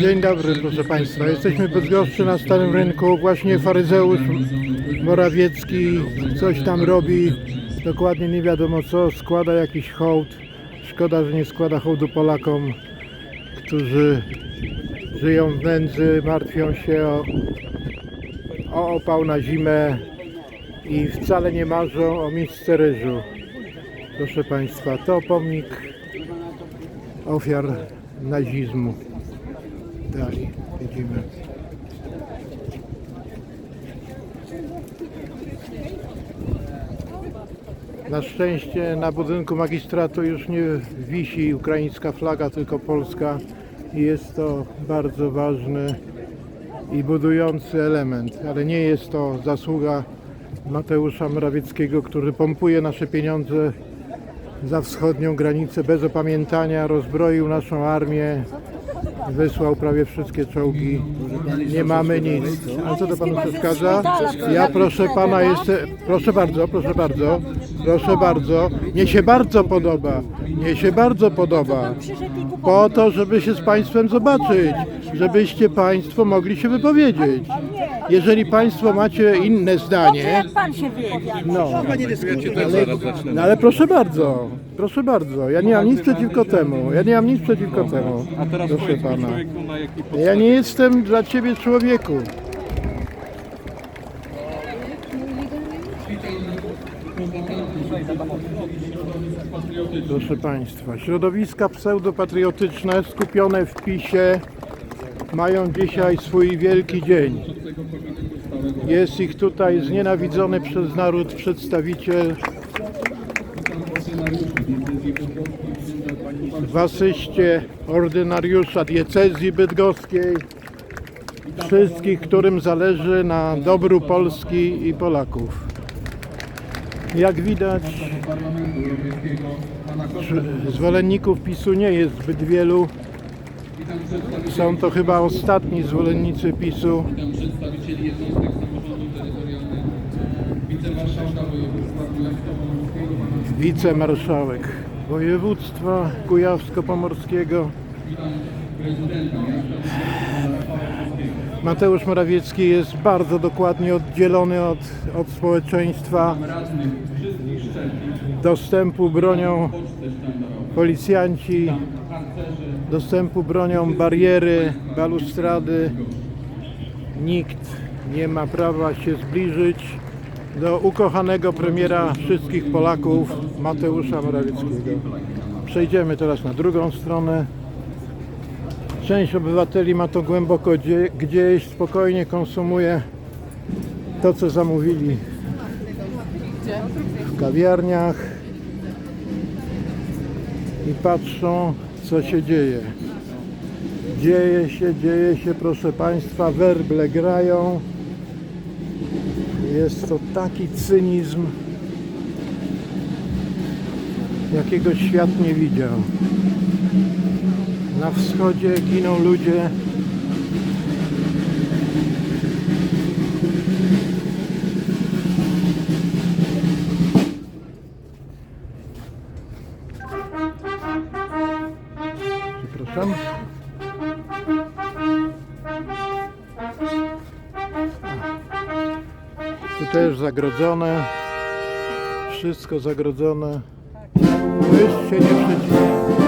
Dzień dobry, proszę Państwa. Jesteśmy w na Starym Rynku. Właśnie faryzeusz Morawiecki coś tam robi. Dokładnie nie wiadomo co. Składa jakiś hołd. Szkoda, że nie składa hołdu Polakom, którzy żyją w nędzy, martwią się o, o opał na zimę i wcale nie marzą o misce ryżu. Proszę Państwa, to pomnik ofiar nazizmu. Dalej, widzimy. Na szczęście na budynku magistratu już nie wisi ukraińska flaga, tylko polska. I jest to bardzo ważny i budujący element, ale nie jest to zasługa Mateusza Morawieckiego, który pompuje nasze pieniądze za wschodnią granicę bez opamiętania, rozbroił naszą armię, wysłał prawie wszystkie czołgi. Nie mamy nic. A co to panu przeszkadza? Ja proszę pana jeszcze, proszę bardzo, proszę bardzo, proszę bardzo. Mnie się bardzo podoba, mnie się bardzo podoba. Po to, żeby się z państwem zobaczyć, żebyście państwo mogli się wypowiedzieć. Jeżeli państwo macie inne Dobrze, zdanie, jak pan się wypowiada. no, ale, no ale proszę bardzo, proszę bardzo, ja nie mam nic przeciwko temu, ja nie mam nic przeciwko temu, A teraz proszę powiedz mi pana. człowieku, na jakiej Ja nie jestem dla ciebie człowieku. Proszę Państwa, środowiska pseudopatriotyczne skupione w PiSie mają dzisiaj swój wielki dzień. Jest ich tutaj znienawidzony przez naród przedstawiciel w asyście ordynariusza diecezji bydgoskiej, wszystkich, którym zależy na dobru Polski i Polaków. Jak widać, zwolenników PiSu nie jest zbyt wielu. Są to chyba ostatni zwolennicy PiSu. Witam województwa kujawsko-pomorskiego Wicemarszałek województwa kujawsko-pomorskiego. Mateusz Morawiecki jest bardzo dokładnie oddzielony od, od społeczeństwa. Dostępu bronią policjanci, dostępu bronią bariery, balustrady. Nikt nie ma prawa się zbliżyć do ukochanego premiera wszystkich Polaków, Mateusza Morawieckiego. Przejdziemy teraz na drugą stronę. Część obywateli ma to głęboko dzie- gdzieś, spokojnie konsumuje to, co zamówili w kawiarniach i patrzą, co się dzieje. Dzieje się, dzieje się, proszę Państwa, werble grają. Jest to taki cynizm, jakiego świat nie widział. Na wschodzie giną ludzie. Zagrodzone. Wszystko zagrodzone. Się nie.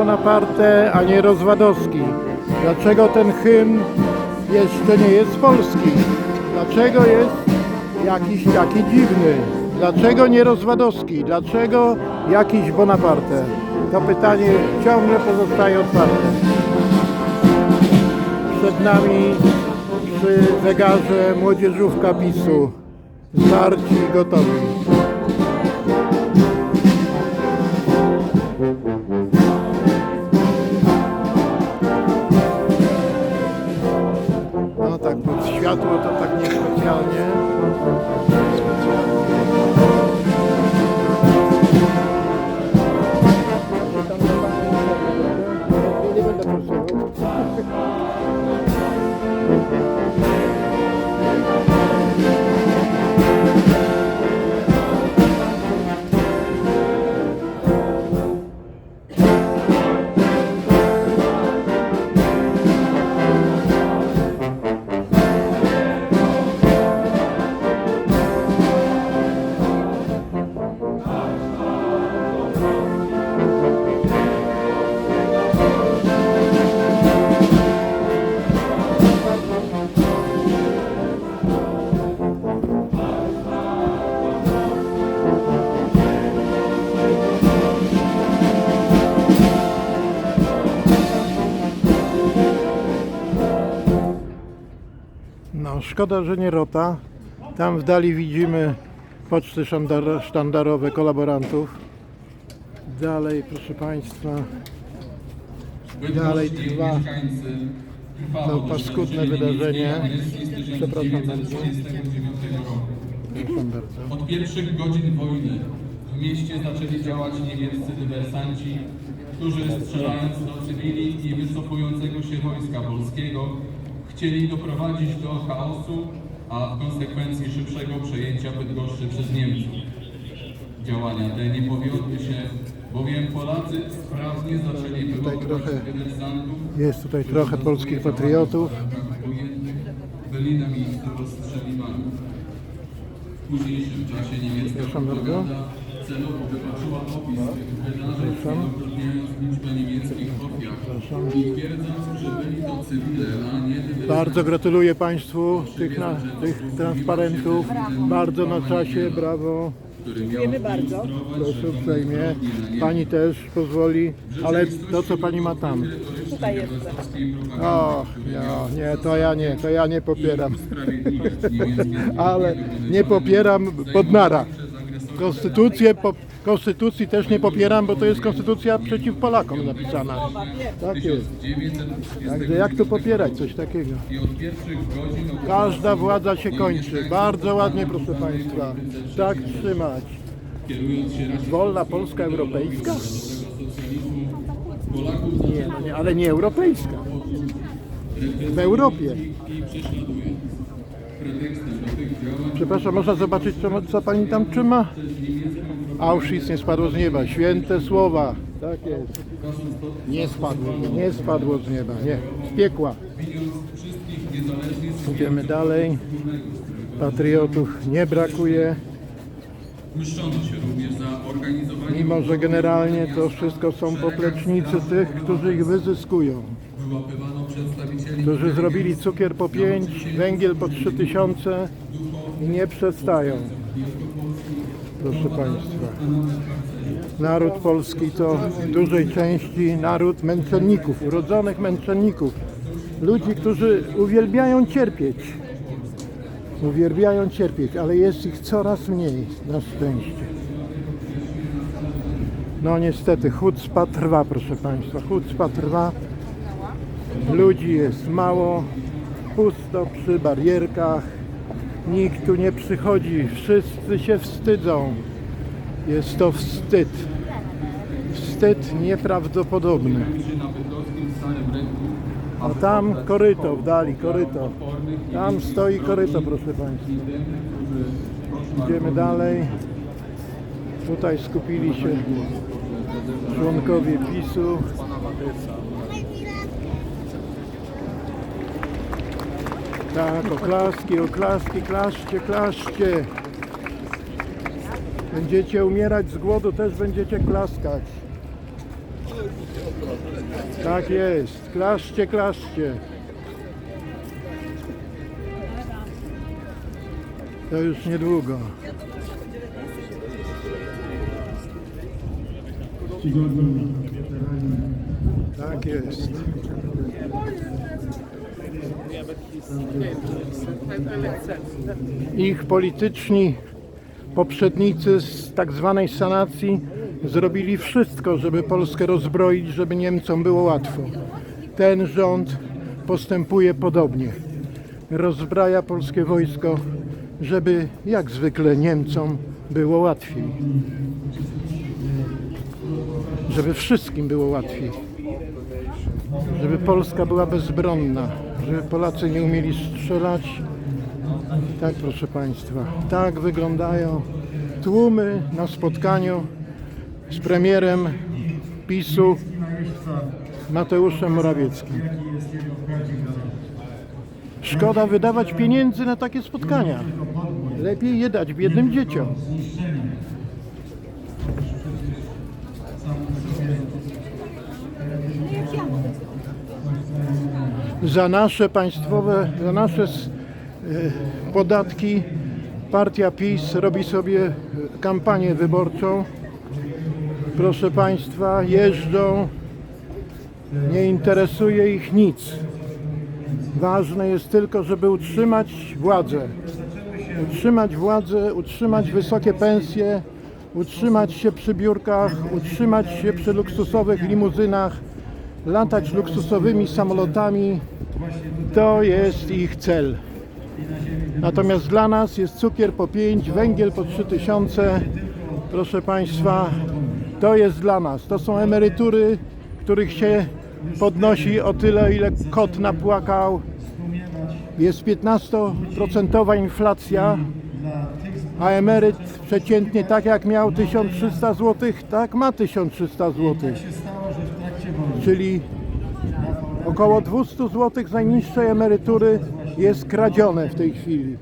Bonaparte, a nie Rozwadowski? Dlaczego ten hymn jeszcze nie jest polski? Dlaczego jest jakiś taki dziwny? Dlaczego nie Rozwadowski? Dlaczego jakiś Bonaparte? To pytanie ciągle pozostaje otwarte. Przed nami przy zegarze młodzieżówka PiSu. Zwarci i gotowi. Szkoda, że nie rota. Tam w dali widzimy poczty sztandar- sztandarowe kolaborantów. Dalej, proszę Państwa, Dalej trwa to paskudne wydarzenie. Przepraszam bardzo. 1939 roku. proszę bardzo. Od pierwszych godzin wojny w mieście zaczęli działać niemieccy dywersanci, którzy strzelając do cywili i wycofującego się wojska polskiego chcieli doprowadzić do chaosu, a w konsekwencji szybszego przejęcia Bydgoszczy przez Niemców. Działania te nie powiodły się, bowiem Polacy sprawnie zaczęli Tutaj trochę- Jest tutaj trochę polskich patriotów. byli na miejscu rozstrzeliwani. W późniejszym czasie niemiecka propaganda celowo wypaczyła opis tych wydarzeń, liczbę niemieckich ofiar i twierdząc, że byli to cywile, a nie dywersanci. Bardzo gratuluję Państwu tych, na, tych transparentów. Bardzo na czasie, brawo. Dziękujemy bardzo. Proszę uprzejmie. Pani też pozwoli, ale to co Pani ma tam? Tutaj jeszcze. O, no, nie, to ja nie, to ja nie popieram. Ale nie popieram Bodnara. Konstytucję, po, konstytucji też nie popieram, bo to jest konstytucja przeciw Polakom napisana. Tak jest. Także jak tu popierać coś takiego? Każda władza się kończy. Bardzo ładnie, proszę Państwa. Tak trzymać. Wolna Polska europejska? Nie, no nie, ale nie europejska. W Europie. Przepraszam, można zobaczyć, co, co Pani tam trzyma? Auschwitz nie spadło z nieba. Święte słowa. Tak jest. Nie spadło. Nie spadło z nieba. Nie. Z piekła. Idziemy dalej. Patriotów nie brakuje. Mimo, że generalnie to wszystko są poplecznicy tych, którzy ich wyzyskują. wyłapywano Którzy zrobili cukier po 5, węgiel po 3000 i nie przestają. Proszę Państwa. Naród polski to w dużej części naród męczenników, urodzonych męczenników. Ludzi, którzy uwielbiają cierpieć. Uwielbiają cierpieć, ale jest ich coraz mniej, na szczęście. No niestety, chucpa trwa, proszę Państwa, chucpa trwa. Ludzi jest mało, pusto przy barierkach, nikt tu nie przychodzi, wszyscy się wstydzą. Jest to wstyd. Wstyd nieprawdopodobny. A tam koryto, w dali koryto. Tam stoi koryto, proszę Państwa. Idziemy dalej. Tutaj skupili się członkowie PiSu. Tak, oklaski, oklaski, klaszcie, klaszcie. Będziecie umierać z głodu, też będziecie klaskać. Tak jest, klaszcie, klaszcie. To już niedługo. Tak jest. Ich polityczni poprzednicy z tak zwanej sanacji zrobili wszystko, żeby Polskę rozbroić, żeby Niemcom było łatwo. Ten rząd postępuje podobnie. Rozbraja polskie wojsko, żeby jak zwykle Niemcom było łatwiej. Żeby wszystkim było łatwiej żeby Polska była bezbronna, żeby Polacy nie umieli strzelać. Tak, proszę Państwa, tak wyglądają tłumy na spotkaniu z premierem PiSu Mateuszem Morawieckim. Szkoda wydawać pieniędzy na takie spotkania. Lepiej je dać biednym dzieciom. Za nasze państwowe, za nasze e, podatki partia PiS robi sobie e, kampanię wyborczą. Proszę Państwa, jeżdżą, nie interesuje ich nic. Ważne jest tylko, żeby utrzymać władzę. Utrzymać władzę, utrzymać wysokie pensje, utrzymać się przy biurkach, utrzymać się przy luksusowych limuzynach, latać luksusowymi samolotami. To jest ich cel. Natomiast dla nas jest cukier po 5, węgiel po 3000. Proszę Państwa, to jest dla nas. To są emerytury, których się podnosi o tyle, ile kot napłakał. Jest 15% inflacja, a emeryt przeciętnie tak jak miał 1300 zł, tak ma 1300 zł. Czyli około 200 zł z najniższej emerytury jest kradzione w tej chwili.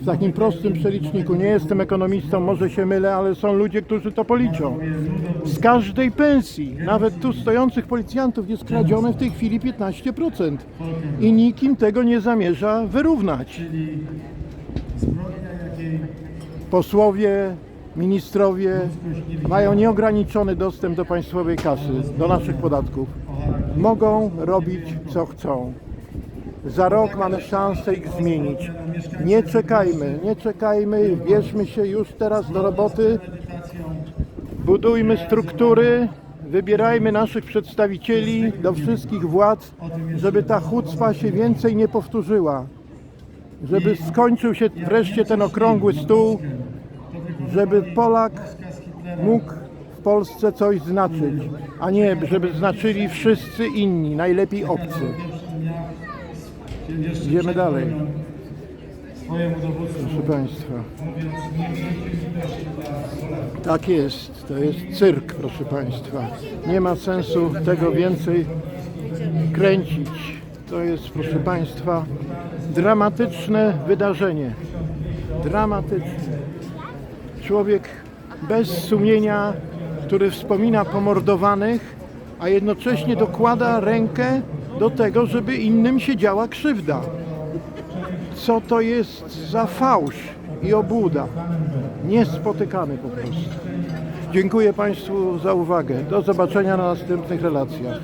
W takim prostym przeliczniku. Nie jestem ekonomistą, może się mylę, ale są ludzie, którzy to policzą. Z każdej pensji, nawet tu stojących policjantów, jest kradzione w tej chwili 15%. I nikim tego nie zamierza wyrównać. Posłowie, ministrowie mają nieograniczony dostęp do państwowej kasy, do naszych podatków. Mogą robić co chcą. Za rok mamy szansę ich zmienić. Nie czekajmy, nie czekajmy, bierzmy się już teraz do roboty, budujmy struktury, wybierajmy naszych przedstawicieli do wszystkich władz, żeby ta chucpa się więcej nie powtórzyła. Żeby skończył się wreszcie ten okrągły stół, żeby Polak mógł Polsce coś znaczyć, a nie żeby znaczyli wszyscy inni, najlepiej obcy. Idziemy dalej, proszę Państwa. Tak jest, to jest cyrk, proszę Państwa. Nie ma sensu tego więcej kręcić. To jest, proszę Państwa, dramatyczne wydarzenie. Dramatyczne. Człowiek bez sumienia, który wspomina pomordowanych, a jednocześnie dokłada rękę do tego, żeby innym się działa krzywda. Co to jest za fałsz i obłuda? Niespotykany po prostu. Dziękuję Państwu za uwagę. Do zobaczenia na następnych relacjach.